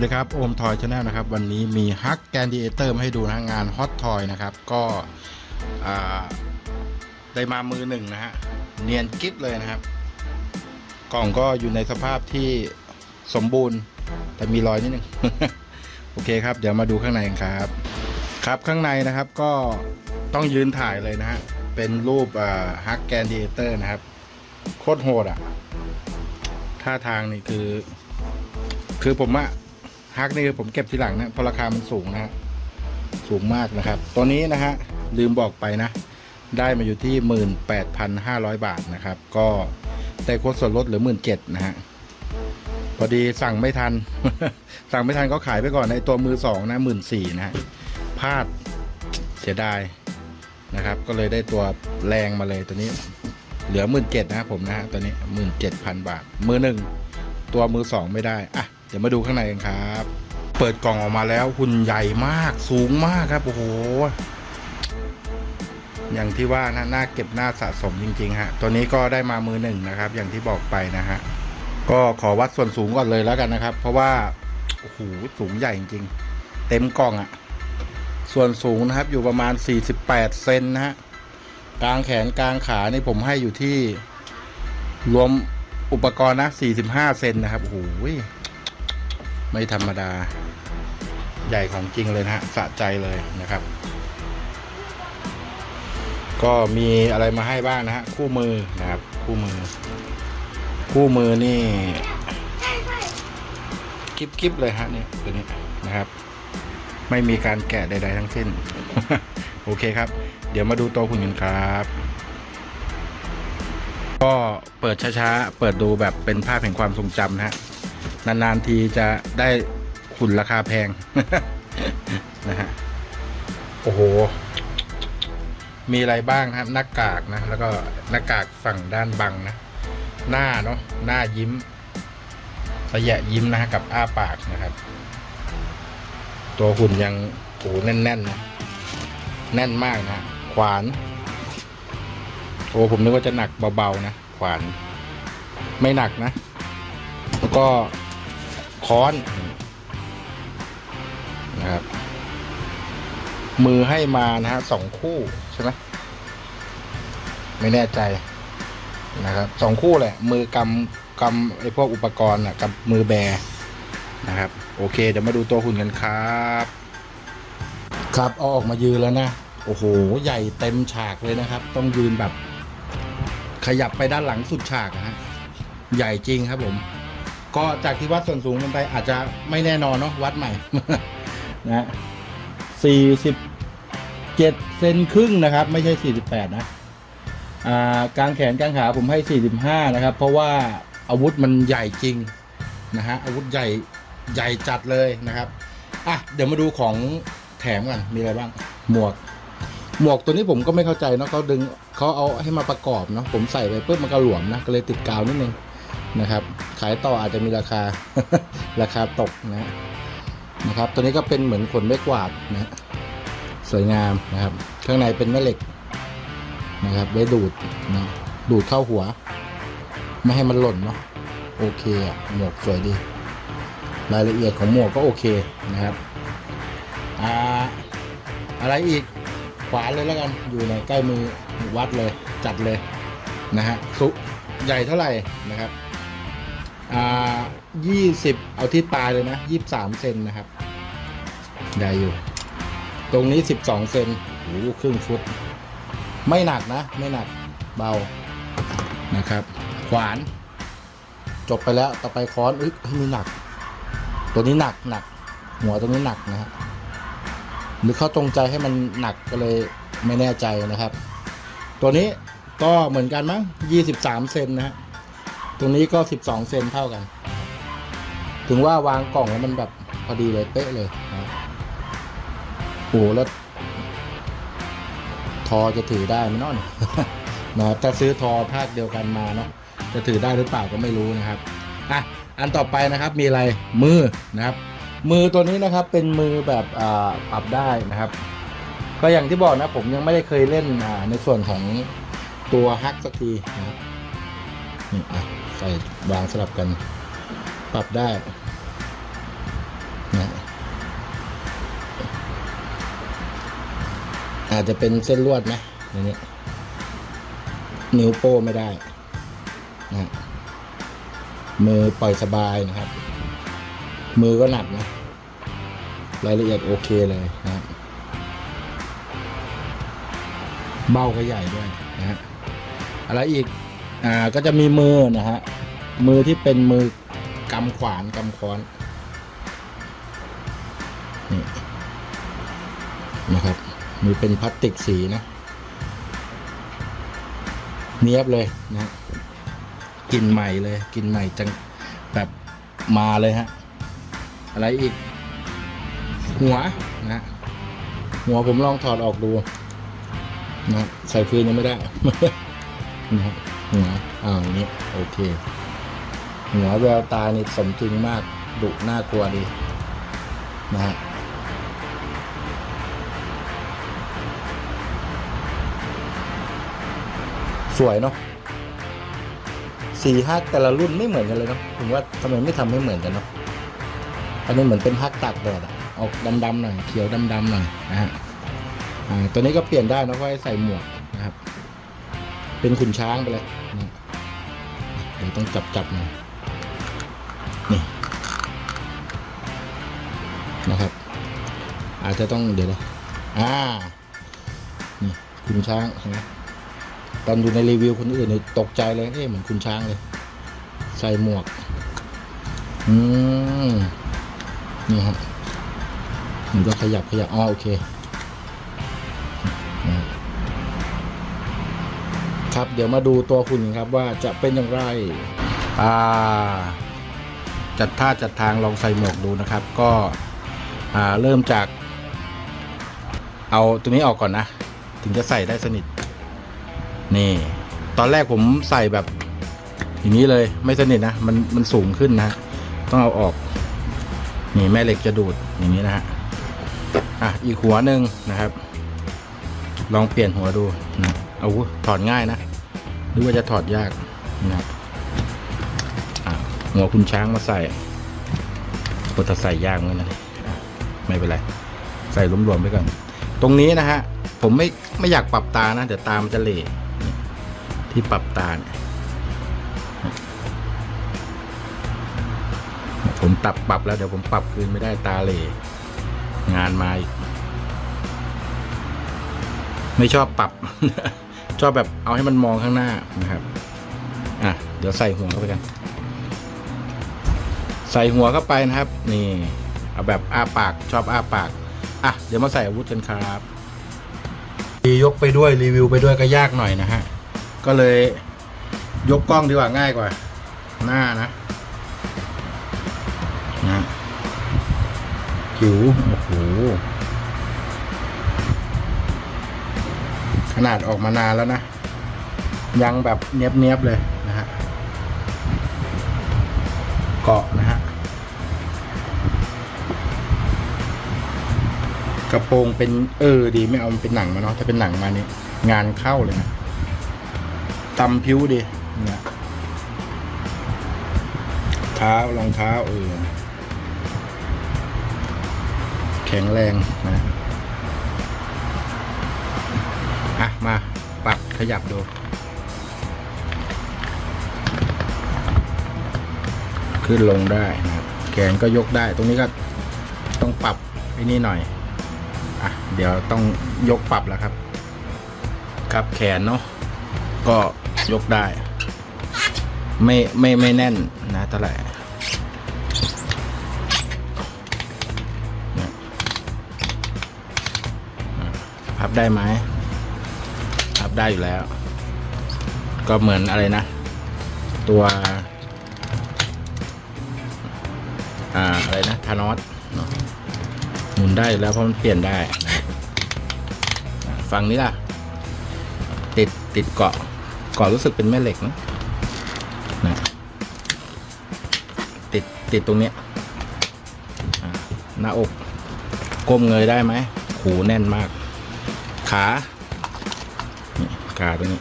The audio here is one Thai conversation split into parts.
วัสดีครับโอมทอยชาแนลนะครับ วันนี้มีฮักแกนดีเอเตอร์มาให้ดูนะงานฮอตทอยนะครับ ก็ได้มามือหนึ่งนะฮะ เนียนกิ๊บเลยนะครับ กล่องก็อยู่ในสภาพที่สมบูรณ์ แต่มีรอยนิดนึง โอเคครับ เดี๋ยวมาดูข้างในครับ ครับข้างในนะครับก็ต้องยืนถ่ายเลยนะฮะ เป็นรูปฮักแกนดีเอเตอร์นะครับ โคตรโหดอะท่าทางนี่คือ คือผมอะ ฮักนี่คือผมเก็บทีหลังนะเพราะราคามันสูงนะฮะสูงมากนะครับ ตัวนี้นะฮะลืมบอกไปนะ ได้มาอยู่ที่หมื่นแปดพันห้าร้อยบาทนะครับ ก็ได้โค้ดส่วนลดเหลือหมื่นเจ็ดนะฮะพอดีสั่งไม่ทัน สั่งไม่ทันก็ขายไปก่อนในตัวมือสองนะหมื่นสี่นะฮะพลาดเสียดายนะครับ ก็เลยได้ตัวแรงมาเลยตัวนี้ เหลือหมื่นเจ็ดนะครับผมนะฮะตัวนี้หมื่นเจ็ดพันบาท มือหนึ่งตัวมือสองไม่ได้ อะ เดี๋ยวมาดูข้างในกันครับ เปิดกล่องออกมาแล้วหุ่นใหญ่มากสูงมากครับ โอ้โห อย่างที่ว่านะน่าเก็บหน้าสะสมจริง ๆ ฮะ ตัวนี้ก็ได้มามือหนึ่งนะครับ อย่างที่บอกไปนะฮะ ก็ขอวัดส่วนสูงก่อนเลยแล้วกันนะครับ เพราะว่า โอ้โห สูงใหญ่จริงๆ เต็มกล่องอะส่วนสูงนะครับอยู่ประมาณ 48 เซนนะฮะ กลางแขนกลางขานี่ผมให้อยู่ที่รวมอุปกรณ์นะ 45 เซนนะครับ โอ้โห ไม่ธรรมดาใหญ่ของจริงเลยนะฮะสะใจเลยนะครับ ก็มีอะไรมาให้บ้างนะฮะคู่มือนะครับ คู่มือ คู่มือนี่กิบกิบเลยฮะเนี่ยตัวนี้นะครับ ไม่มีการแกะใด ๆ ทั้งสิ้น โอเคครับ เดี๋ยวมาดูตัวหุ่นกันครับ ก็เปิดช้าๆ เปิดดูแบบเป็นภาพแห่งความทรงจำนะฮะ นานๆทีจะได้หุ่นราคาแพงนะฮะโอ้โห มีอะไรบ้างครับหน้ากากนะ แล้วก็หน้ากากฝั่งด้านบังนะ หน้าเนาะหน้ายิ้มสะยะยิ้มนะฮะกับอ้าปากนะครับ ตัวหุ่นยังโอ้แน่นๆนะแน่นมากนะ ขวานโอ้ผมนึกว่าจะหนักเบาๆนะ ขวาน ไม่หนักนะ แล้วก็ ค้อนนะครับ มือให้มานะฮะสองคู่ใช่ไหมไม่แน่ใจนะครับสองคู่แหละ มือกำกำไอ้พวกอุปกรณ์อะกับมือแบนะครับ โอเค เดี๋ยวมาดูตัวหุ่นกันครับ ครับเอาออกมายืนแล้วนะ โอ้โห ใหญ่เต็มฉากเลยนะครับ ต้องยืนแบบ ขยับไปด้านหลังสุดฉากนะฮะ ใหญ่จริงครับผม ก็จากที่วัดส่วนสูงกันไปอาจจะไม่แน่นอนเนาะวัดใหม่นะสี่สิบเจ็ดเซนครึ่งนะครับ ไม่ใช่สี่สิบแปดนะอ่ากลางแขนกลางขาผมให้สี่สิบห้านะครับ เพราะว่าอาวุธมันใหญ่จริงนะฮะอาวุธใหญ่ใหญ่จัดเลยนะครับอะเดี๋ยวมาดูของแถมกันมีอะไรบ้าง หมวก หมวกตัวนี้ผมก็ไม่เข้าใจเนาะเขาดึงเขาเอาให้มาประกอบเนาะผมใส่ไปปุ๊บมันก็หลวมนะก็เลยติดกาวนิดนึง นะครับ ขายต่ออาจจะมีราคาราคาตกนะนะครับ ตัวนี้ก็เป็นเหมือนขนไม้กวาดนะสวยงามนะครับ ข้างในเป็นแม่เหล็กนะครับ ไว้ดูดนะดูดเข้าหัว ไม่ให้มันหล่นเนาะโอเคอะหมวกสวยดี รายละเอียดของหมวกก็โอเคนะครับอ่าอะไรอีกขวาเลยแล้วกันอยู่ในใกล้มือวัดเลยจัดเลยนะฮะสุใหญ่เท่าไหร่นะครับ อ่ายี่สิบเอาที่ปลายเลยนะยี่สามเซนนะครับ ได้อยู่ ตรงนี้สิบสองเซนโอ้โหครึ่งฟุต ไม่หนักนะ ไม่หนักเบานะครับ ขวาน จบไปแล้วต่อไปค้อนอึ๊ยมีหนัก ตัวนี้หนักหนัก หัวตรงนี้หนักนะฮะหรือเขาตรงใจให้มันหนักก็เลยไม่แน่ใจนะครับ ตัวนี้ก็เหมือนกันมั้ง 23 เซนนะฮะ ตรงนี้ก็ 12 เซนเท่ากัน ถึงว่าวางกล่องแล้วมันแบบพอดีเลยเป๊ะเลยนะโอ้แล้วทอจะถือได้ไหมเนาะนะถ้าซื้อทอภาคเดียวกันมาเนาะจะถือได้หรือเปล่าก็ไม่รู้นะครับอะอันต่อไปนะครับมีอะไรมือนะครับ มือตัวนี้นะครับเป็นมือแบบอ่าปรับได้นะครับ ก็อย่างที่บอกนะผมยังไม่ได้เคยเล่นอ่าในส่วนของตัวฮักสักทีนะครับ นี่ใส่วางสลับกัน ปรับได้นะอาจจะเป็นเส้นลวดไหมในนี้นิ้วโป้ไม่ได้นะมือปล่อยสบายนะครับ มือก็หนักนะ รายละเอียดโอเคเลยนะเบ้าก็ใหญ่ด้วยนะอะไรอีก อ่าก็จะมีมือนะฮะมือที่เป็นมือกำขวานกำค้อนนี่นะครับมือเป็นพลาสติกสีนะเนียบเลยนะกลินใหม่เลยกลินใหม่จังแบบมาเลยฮะอะไรอีก หัวนะหัวผมลองถอดออกดูนะใส่พื้นยังไม่ได้นะฮะ หัวอ่าอย่างนี้โอเค หัวแววตานี่สมจริงมากดุน่ากลัวดีนะฮะสวยเนาะสี่ฮักแต่ละรุ่นไม่เหมือนกันเลยเนาะผมว่าทำไมไม่ทำให้เหมือนกันเนาะอันนี้เหมือนเป็นฮักตากแดดอะออกดำๆหน่อยเขียวดำๆหน่อยนะฮะอ่าตัวนี้ก็เปลี่ยนได้นะเพราใส่หมวกนะครับ เป็นขุนช้างไปเลย เดี๋ยวต้องจับจับหน่อยนี่นะครับ อาจจะต้องเดี๋ยวนะอ่านี่ขุนช้างเห็นไหมตอนอยู่ในรีวิวคนอื่นเนี่ยตกใจเลยเอ๊ะเหมือนคุณช้างเลย ใส่หมวก อืมนี่ฮะมันก็ขยับขยับอ๋อโอเค ครับ เดี๋ยวมาดูตัวคุณครับว่าจะเป็นอย่างไรอ่าจัดท่าจัดทางลองใส่หมวกดูนะครับ ก็อ่าเริ่มจาก เอาตัวนี้ออกก่อนนะ ถึงจะใส่ได้สนิท นี่ ตอนแรกผมใส่แบบอย่างนี้เลยไม่สนิทนะมันมันสูงขึ้นนะ ต้องเอาออก นี่แม่เหล็กจะดูดอย่างนี้นะฮะอะอีกหัวหนึ่งนะครับ ลองเปลี่ยนหัวดูนะเอาถอดง่ายนะ หรือว่าจะถอดยากนะครับหัวคุณช้างมาใส่ก็จะใส่ยากเหมือนกันนะไม่เป็นไร ใส่รวมๆไปก่อน ตรงนี้นะฮะ ผมไม่ไม่อยากปรับตานะ เดี๋ยวตามันจะเหล่ที่ปรับตาเนี่ยผมปรับปรับแล้วเดี๋ยวผมปรับคืนไม่ได้ตาเหล่งานมาอีก ไม่ชอบปรับ ชอบแบบเอาให้มันมองข้างหน้านะครับอะเดี๋ยวใส่หัวเข้าไปกัน ใส่หัวเข้าไปนะครับ นี่ เอาแบบอ้าปากชอบอ้าปากอะเดี๋ยวมาใส่อาวุธกันครับยกไปด้วยรีวิวไปด้วยก็ยากหน่อยนะฮะก็เลยยกกล้องดีกว่าง่ายกว่า หน้านะนะหิวโอ้โห นาดออกมานานแล้วนะ ยังแบบเนียบๆเลยนะฮะเกาะนะฮะกระโปรงเป็นเออดีไม่เอามันเป็นหนังมาเนาะถ้าเป็นหนังมานี่งานเข้าเลยนะตำผิวดีเนี่ยเท้ารองเท้าเออแข็งแรงนะ มาปรับขยับดู ขึ้นลงได้นะครับแขนก็ยกได้ ตรงนี้ก็ต้องปรับไอ้นี่หน่อย อะ เดี๋ยวต้องยกปรับแล้วครับ ครับแขนเนาะก็ยกได้ ไม่ไม่ไม่แน่นนะเท่าไหร่พับได้ไหมับได้อยู่แล้ว ก็เหมือนอะไรนะ ตัวอ่าอะไรนะทานอสหมุนได้แล้วเพราะมันเปลี่ยนได้ฝั่งนี้ล่ะ ติดติดเกาะเกาะรู้สึกเป็นแม่เหล็กนะนะติดติดตรงเนี้ยหน้าอกก้มเงยได้ไหมหูแน่นมาก ขา นี่ขาตรงนี้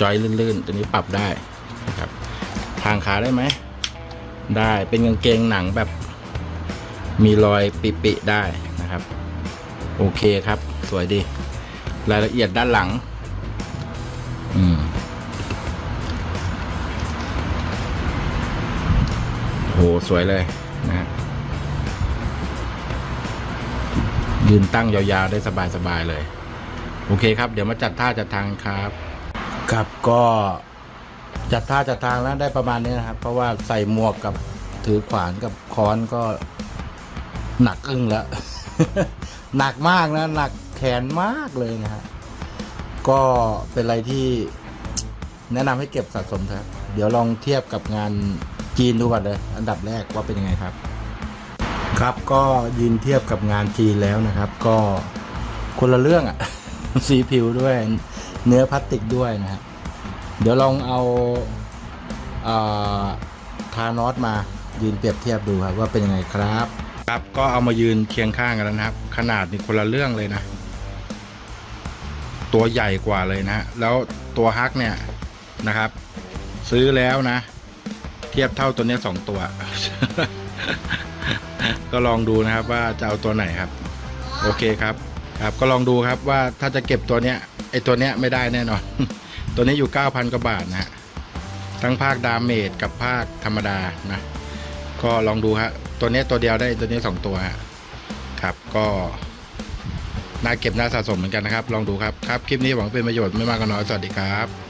จอยลื่นๆ ตัวนี้ปรับได้นะครับ ทางขาได้ไหม ได้เป็นกางเกงหนังแบบ มีรอยปิๆได้นะครับ โอเคครับ สวยดี รายละเอียดด้านหลัง อืมโหสวยเลยนะฮะยืนตั้งยาวๆ ได้สบาย ๆ เลย โอเคครับ เดี๋ยวมาจัดท่าจัดทางครับ ครับก็จัดท่าจัดทางแล้วได้ประมาณนี้นะครับ เพราะว่าใส่หมวกกับถือขวานกับค้อนก็หนักอึ้งแล้ว หนักมากนะ หนักแขนมากเลยนะฮะก็เป็นอะไรที่แนะนำให้เก็บสะสมเถอะเดี๋ยวลองเทียบกับงานจีนดูก่อนเลย อันดับแรกว่าเป็นยังไงครับ ครับก็ยืนเทียบกับงานจีนแล้วนะครับ ก็คนละเรื่องอะ่ะ สีผิวด้วย เนื้อพลาสติกด้วยนะฮะเดี๋ยวลองเอาอาทานอสมายืนเปรียบเทียบดูครับว่าเป็นยังไงครับ ครับก็เอามายืนเคียงข้างกันแล้วนะครับ ขนาดนี่คนละเรื่องเลยนะ ตัวใหญ่กว่าเลยนะแล้วตัวฮักเนี่ยนะครับ ซื้อแล้วนะ เทียบเท่าตัวนี้สองตัว ก็ลองดูนะครับว่าจะเอาตัวไหนครับ โอเคครับ ครับก็ลองดูครับว่าถ้าจะเก็บตัวเนี้ยไอตัวเนี้ยไม่ได้แน่นอน ตัวนี้อยู่ 9,000กว่าบาทนะฮะทั้งภาคดาเมจกับภาคธรรมดานะก็ลองดูฮะตัวเนี้ยตัวเดียวได้ตัวนี้สองตัวฮะครับก็น่าเก็บน่าสะสมเหมือนกันนะครับ ลองดูครับครับ คลิปนี้หวังเป็นประโยชน์ไม่มากก็น้อยสวัสดีครับ